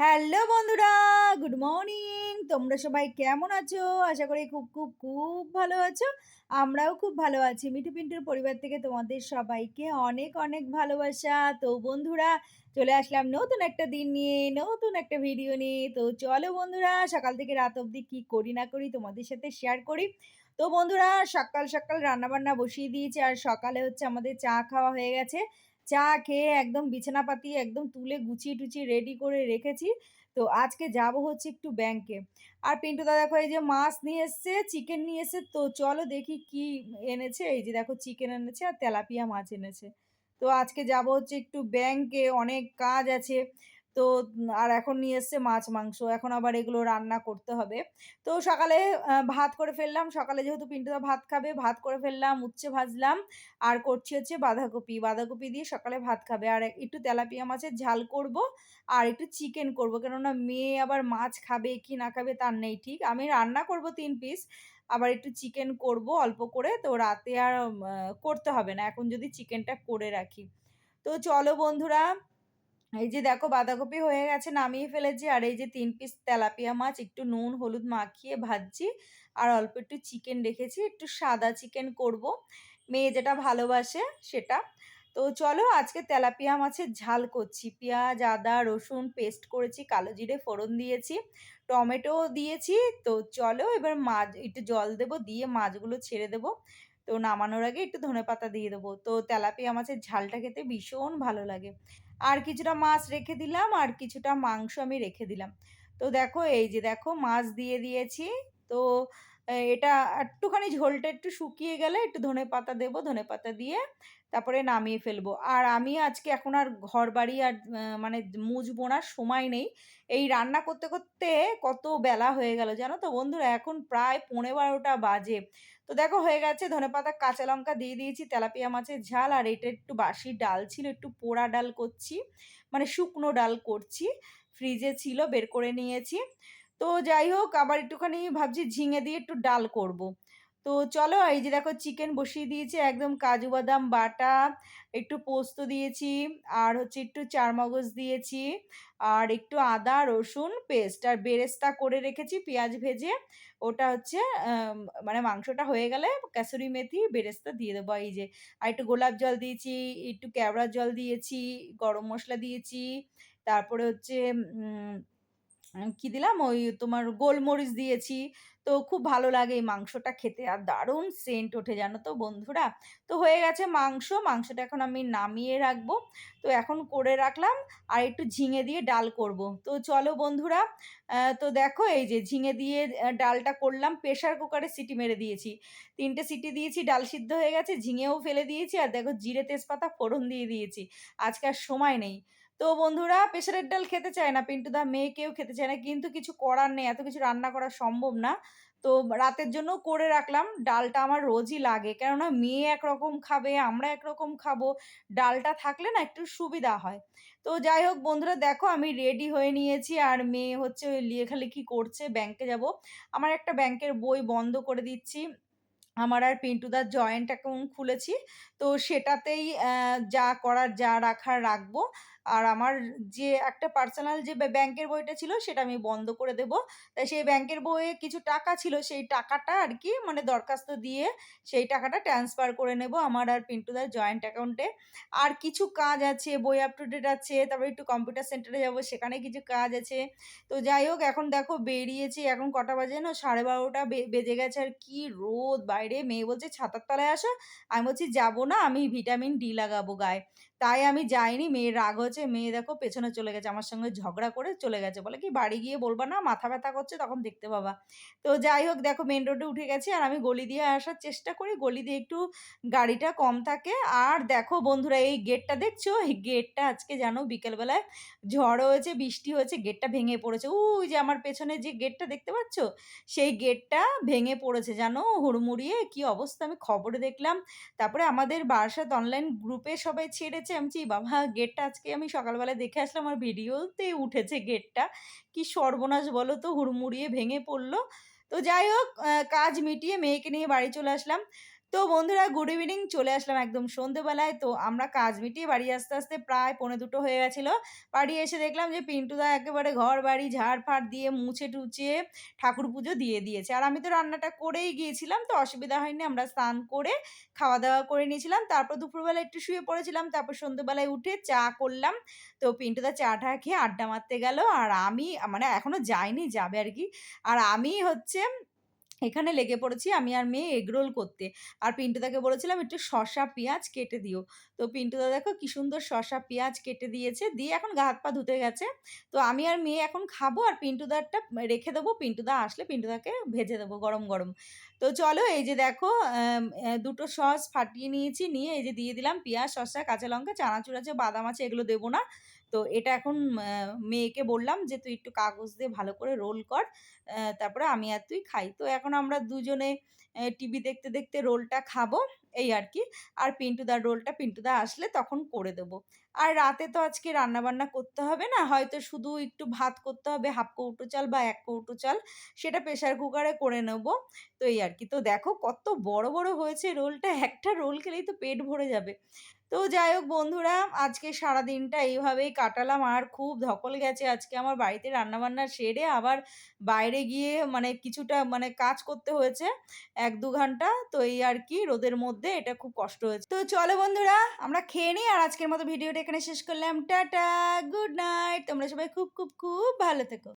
Hello বন্ধুরা, good morning. তোমরা সবাই কেমন আছো? আশা করি খুব খুব খুব ভালো আছো। আমরাও খুব ভালো আছি। মিঠু পিন্টুর পরিবার থেকে তোমাদের সবাইকে অনেক অনেক ভালোবাসা। তো বন্ধুরা, চলে আসলাম নতুন একটা দিন নিয়ে, নতুন একটা ভিডিও নিয়ে। তো চলো বন্ধুরা, সকাল থেকে রাত অবধি কি করি না করি তোমাদের সাথে শেয়ার করি। তো বন্ধুরা, সকাল সকাল রান্নাবান্না বসিয়ে দিয়েছি। আর সকালে হচ্ছে আমাদের চা খাওয়া হয়ে গেছে। চা খেয়ে একদম বিছানা পাতি একদম তুলে গুছিয়ে টুচিয়ে রেডি করে রেখেছি। তো আজকে যাব হচ্ছে একটু ব্যাংকে আর পিন্টু দাদা দেখো এই যে মাছ নিয়ে এসছে চিকেন নিয়ে এসছে। তো চলো দেখি কি এনেছে। এই যে দেখো চিকেন এনেছে আর তেলাপিয়া মাছ এনেছে। তো আজকে যাব হচ্ছে একটু ব্যাংকে অনেক কাজ আছে। তো আর এখন নিয়ে এসছে মাছ, মাংস। এখন আবার এগুলো রান্না করতে হবে। তো সকালে ভাত করে ফেললাম। সকালে যেহেতু পিন্টুদা ভাত খাবে, ভাত করে ফেললাম, উচ্ছে ভাজলাম। আর করছি হচ্ছে বাঁধাকপি। বাঁধাকপি দিয়ে সকালে ভাত খাবে। আর একটু তেলাপিয়া মাছের ঝাল করব আর একটু চিকেন করব। কেননা মেয়ে আবার মাছ খাবে কি না খাবে তার নেই ঠিক। আমি রান্না করব তিন পিস। আবার একটু চিকেন করব অল্প করে। তো রাতে আর করতে হবে না। এখন যদি চিকেনটা করে রাখি। তো চলো বন্ধুরা এই যে দেখো বাঁধাকপি হয়ে গেছে, নামিয়ে ফেলেছি। আর এই যে তিন পিস তেলাপিয়া মাছ, একটু নুন, হলুদ মাখিয়ে ভাজছি। আর অল্প একটু চিকেন রেখেছি, একটু সাদা চিকেন করব। মেয়ে যেটা ভালোবাসে সেটা। তো চলো আজকে তেলাপিয়া মাছের ঝাল করছি। পেঁয়াজ, আদা, রসুন পেস্ট করেছি, কালো জিরে ফোড়ন দিয়েছি টমেটো দিয়েছি। তো চলো এবার মাছ, একটু জল দেব, দিয়ে মাছগুলো ছেড়ে দেব। তো নামানোর আগে একটু ধনে পাতা দিয়ে দেবো। তো তেলাপিয়া মাছের ঝালটা খেতে ভীষণ ভালো লাগে। আর কিছুটা মাছ রেখে দিলাম, আর কিছুটা মাংস আমি রেখে দিলাম। তো দেখো, এই যে দেখো, মাছ দিয়ে দিয়েছি। তো এটা একটুখানি ঝোলটা একটু শুকিয়ে গেলে একটু ধনে পাতা দেবো, ধনে পাতা দিয়ে তারপরে নামিয়ে ফেলব। আর আমি আজকে এখন আর ঘর বাড়ি আর মানে মুছবো না, সময় নেই। এই রান্না করতে করতে কত বেলা হয়ে গেল জানো তো বন্ধুরা? এখন প্রায় পনেরো বারোটা বাজে। তো দেখো হয়ে গেছে, ধনে পাতা, কাঁচা লঙ্কা দিয়ে দিয়েছি, তেলাপিয়া মাছের ঝাল, আর এটা একটু বাসি ডাল ছিল, একটু পোড়া ডাল করছি মানে শুকনো ডাল করছি। ফ্রিজে ছিল, বের করে নিয়েছি। তো যাই হোক, আবার একটুখানি ভাবছি ঝিঙে দিয়ে একটু ডাল করব। তো চলো, এই যে দেখো চিকেন বসিয়ে দিয়েছি, একদম কাজু বাদাম বাটা, একটু পোস্ত দিয়েছি, আর হচ্ছে একটু চারমগজ দিয়েছি, আর একটু আদা, রসুন পেস্ট আর বেরেস্তা করে রেখেছি পেঁয়াজ ভেজে ওটা হচ্ছে মানে মাংসটা হয়ে গেলে কাসুরি মেথি, বেরেস্তা দিয়ে দেবো এই যে, আর একটু গোলাপ জল দিয়েছি, একটু কেওড়ার জল দিয়েছি, গরম মশলা দিয়েছি, তারপরে হচ্ছে কি দিলাম? ওই তোমার গোলমরিচ দিয়েছি। তো খুব ভালো লাগে এই মাংসটা খেতে। আর দারুণ সেন্ট ওঠে জানো তো বন্ধুরা। তো হয়ে গেছে মাংস। মাংসটা এখন আমি নামিয়ে রাখব। তো এখন করে রাখলাম। আর একটু ঝিঙে দিয়ে ডাল করব। তো চলো বন্ধুরা তো দেখো এই যে ঝিঙে দিয়ে ডালটা করলাম। প্রেশার কুকারে সিটি মেরে দিয়েছি। তিনটে সিটি দিয়েছি, ডাল সিদ্ধ হয়ে গেছে। ঝিঙেও ফেলে দিয়েছি। আর দেখো জিরে তেজপাতা ফোড়ন দিয়ে দিয়েছি। আজকে আর সময় নেই। তো বন্ধুরা প্রেশারের ডাল খেতে চায় না পিন্টুদা মেয়েকেও খেতে চায় না, কিন্তু কিছু করার নেই, এত কিছু রান্না করা সম্ভব না। তো রাতের জন্য করে রাখলাম, ডালটা আমার রোজই লাগে, কেননা মেয়ে একরকম খাবে, আমরা একরকম খাব, ডালটা থাকলে না একটু সুবিধা হয়। তো যাই হোক বন্ধুরা, দেখো আমি রেডি হয়ে নিয়েছি, আর মেয়ে হচ্ছে ওই লেখালেখি করছে ব্যাংকে যাব। আমার একটা ব্যাংকের বই বন্ধ করে দিচ্ছি, আমার আর পিন্টুদার জয়েন্ট অ্যাকাউন্ট খুলেছি, তো সেটাতেই যা করার, যা রাখার রাখব। আর আমার যে একটা পার্সোনাল যে ব্যাংকের বইটা ছিল সেটা আমি বন্ধ করে দেব। তাই সেই ব্যাংকের বইয়ে কিছু টাকা ছিল সেই টাকাটা আর কি মানে দরখাস্ত দিয়ে সেই টাকাটা ট্রান্সফার করে নেব আমার আর পিন্টুদার জয়েন্ট অ্যাকাউন্টে আর কিছু কাজ আছে, বই আপ টু ডেট আছে, তারপর একটু কম্পিউটার সেন্টারে যাব, সেখানে কিছু কাজ আছে। তো যাই হোক, এখন দেখো বেরিয়েছি, এখন কটা বাজে না? সাড়ে বারোটা বেজে গেছে আর কি রোদ বাইরে। মেয়ে বলছে, ছাতার তলায় আসো। আমি বলছি, যাব না, আমি ভিটামিন ডি লাগাবো গায়ে। তাই আমি যাইনি, মেয়ের রাগ হচ্ছে। মেয়ে দেখো পেছনে চলে গেছে, আমার সঙ্গে ঝগড়া করে চলে গেছে। বলে কি, বাড়ি গিয়ে বলবা না, মাথা ব্যথা করছে, তখন দেখতে পাবা। তো যাই হোক, দেখো মেন রোডে উঠে গেছি, আর আমি গলি দিয়ে আসার চেষ্টা করি, গলি দিয়ে একটু গাড়িটা কম থাকে। আর দেখো বন্ধুরা, এই গেটটা দেখছ? এই গেটটা আজকে জানো, বিকেলবেলায় ঝড় হয়েছে, বৃষ্টি হয়েছে গেটটা ভেঙে পড়েছে। ওই যে আমার পেছনে যে গেটটা দেখতে পাচ্ছ? সেই গেটটা ভেঙে পড়েছে, জানো? হুড়মুড়িয়ে, কি অবস্থা, আমি খবরে দেখলাম। তারপরে আমাদের বারাসাত অনলাইন গ্রুপে সবাই ছেড়েছে, আমি বাবা গেটটা আজকে আমি সকালবেলা দেখে আসলাম আমার ভিডিওতে উঠেছে গেটটা। কি সর্বনাশ বলো তো, হুড়মুড়িয়ে ভেঙে পড়ল। তো যাই হোক কাজ মিটিয়ে মেয়েকে নিয়ে বাড়ি চলে আসলাম। তো বন্ধুরা গুড ইভিনিং চলে আসলাম একদম সন্ধেবেলায়। তো আমরা কাজ মিটিয়ে বাড়ি আসতে আসতে প্রায় পৌনে দুটো হয়ে গেছিল। বাড়ি এসে দেখলাম যে পিন্টুদা একেবারে ঘর বাড়ি ঝাড় ফাড় দিয়ে মুছে টুচিয়ে ঠাকুর পুজো দিয়ে দিয়েছে। আর আমি তো রান্নাটা করেই গিয়েছিলাম, তো অসুবিধা হয়নি। আমরা স্নান করে খাওয়া দাওয়া করে নিয়েছিলাম। তারপর দুপুরবেলা একটু শুয়ে পড়েছিলাম, তারপর সন্ধ্যেবেলায় উঠে চা করলাম। তো পিন্টুদা চা টা খেয়ে আড্ডা মারতে গেল। আর আমি মানে এখনও যাইনি, যাবে আর কি। আর আমি হচ্ছে এখানে লেগে পড়েছি আমি আর মেয়ে এগরোল করতে। আর পিন্টুদাকে বলেছিলাম, একটু শশা পেঁয়াজ কেটে দিও। তো পিন্টুদা দেখো কি সুন্দর শশা পেঁয়াজ কেটে দিয়েছে, দিয়ে এখন গা হাত পা ধুতে গেছে। তো আমি আর মেয়ে এখন খাব আর পিন্টুদারটা রেখে দেবো। পিন্টুদা আসলে পিন্টুদাকে ভেজে দেবো গরম গরম। তো চলো এই যে দেখো দুটো সস ফাটিয়ে নিয়েছি, নিয়ে এই যে দিয়ে দিলাম পেঁয়াজ, শসা, কাঁচা লঙ্কা, চানাচুর আছে, বাদাম আছে, এগুলো দেবো না। তো এটা এখন মেয়েকে বললাম যে তুই একটু কাগজ দিয়ে ভালো করে রোল কর তারপরে আমি আর তুই খাই। তো এখন আমরা দুজনে টিভি দেখতে দেখতে রোলটা খাব, এই আর কি। আর পিন্টুদার রোলটা পিন্টুদা আসলে তখন করে দেবো। আর রাতে তো আজকে রান্না বান্না করতে হবে না, হয়তো শুধু একটু ভাত করতে হবে, হাফ কৌটো চাল বা এক কৌটো চাল, সেটা প্রেশার কুকারে করে নেব। তো এই আর কি। তো দেখো কত বড় বড় হয়েছে রোলটা, একটা রোল খেলেই তো পেট ভরে যাবে। তো যাই হোক বন্ধুরা, আজকে সারা দিনটা এইভাবেই কাটালাম। আর খুব ধকল গেছে আজকে আমার বাড়িতে রান্নাবান্না সেরে আবার বাইরে গিয়ে মানে কিছুটা মানে কাজ করতে হয়েছে এক দু ঘণ্টা। তো এই আর কি, রোদের মধ্যে এটা খুব কষ্ট হয়েছে। তো চলো বন্ধুরা, আমরা খেয়ে নিই আর আজকের মতো ভিডিওটা এখানে শেষ করলাম। Ta-ta, good night. তোমরা সবাই খুব খুব খুব ভালো থেকো।